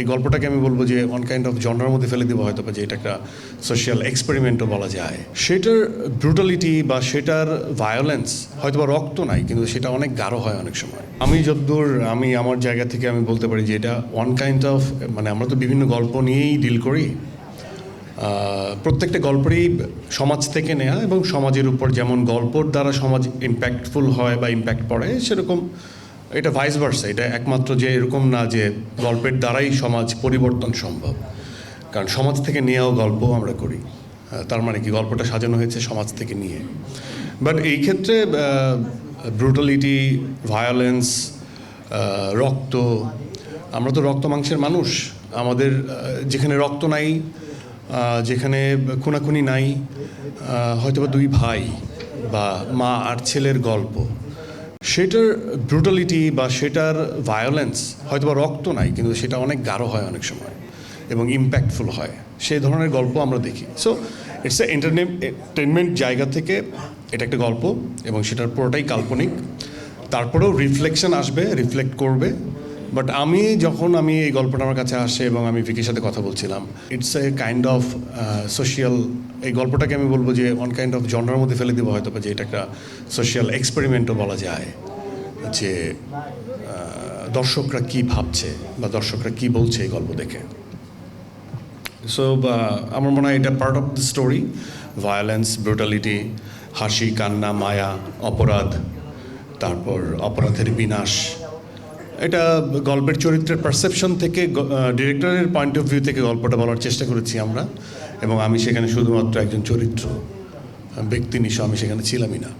এই গল্পটাকে আমি বলব যে ওয়ান কাইন্ড অফ জনরার মধ্যে ফেলে দেবো হয়তো যে এটা একটা সোশ্যাল এক্সপেরিমেন্টও বলা যায়। সেটার ব্রুটালিটি বা সেটার ভায়োলেন্স হয়তো বা রক্ত নাই, কিন্তু সেটা অনেক গাঢ় হয় অনেক সময়। আমি যতদূর আমি আমার জায়গা থেকে আমি বলতে পারি যে এটা ওয়ান কাইন্ড অফ মানে আমরা তো বিভিন্ন গল্প নিয়েই ডিল করি। প্রত্যেকটা গল্পেরই সমাজ থেকে নেয়া এবং সমাজের উপর যেমন গল্পর দ্বারা সমাজ ইম্প্যাক্টফুল হয় বা ইম্প্যাক্ট পড়ে, সেরকম এটা ভাইস ভার্সা এটা একমাত্র যে এরকম না যে গল্পের দ্বারাই সমাজ পরিবর্তন সম্ভব। কারণ সমাজ থেকে নেওয়াও গল্প আমরা করি। তার মানে কি? গল্পটা সাজানো হয়েছে সমাজ থেকে নিয়ে। বাট এই ক্ষেত্রে ব্রুটালিটি ভায়োলেন্স রক্ত আমরা তো রক্ত মাংসের মানুষ। আমাদের যেখানে রক্ত নাই যেখানে খুনাখুনি নাই আহ, হয়তোবা দুই ভাই বা মা আর ছেলের গল্প। সেটার ব্রুটালিটি বা সেটার ভায়োলেন্স হয়তো বা রক্ত নাই, কিন্তু সেটা অনেক গাঢ় হয় অনেক সময় এবং ইম্প্যাক্টফুল হয়। সেই ধরনের গল্প আমরা দেখি। সো ইটস এ এন্টারটেনমেন্ট জায়গা থেকে এটা একটা গল্প এবং সেটার পুরোটাই কাল্পনিক। তারপরেও রিফ্লেকশন আসবে রিফ্লেক্ট করবে। বাট আমি যখন আমি এই গল্পটা আমার কাছে আসে এবং আমি ভিকির সাথে কথা বলছিলাম it's a kind of social এই গল্পটাকে আমি বলব যে ওয়ান কাইন্ড অফ জনরার মধ্যে ফেলে দেবো হয়তো যে এটা একটা সোশ্যাল এক্সপেরিমেন্টও বলা যায়। যে দর্শকরা কি ভাবছে বা দর্শকরা কি বলছে এই গল্প দেখে। সো আমার মনে হয় এটা part of the story violence brutality হাসি, কান্না, মায়া, অপরাধ, তারপর অপরাধের বিনাশ এটা গল্পের চরিত্রের পারসেপশন থেকে ডিরেক্টরের পয়েন্ট অফ ভিউ থেকে গল্পটা বলার চেষ্টা করেছি আমরা, এবং আমি সেখানে শুধুমাত্র একজন চরিত্র, ব্যক্তি নিশো আমি সেখানে ছিলামই না।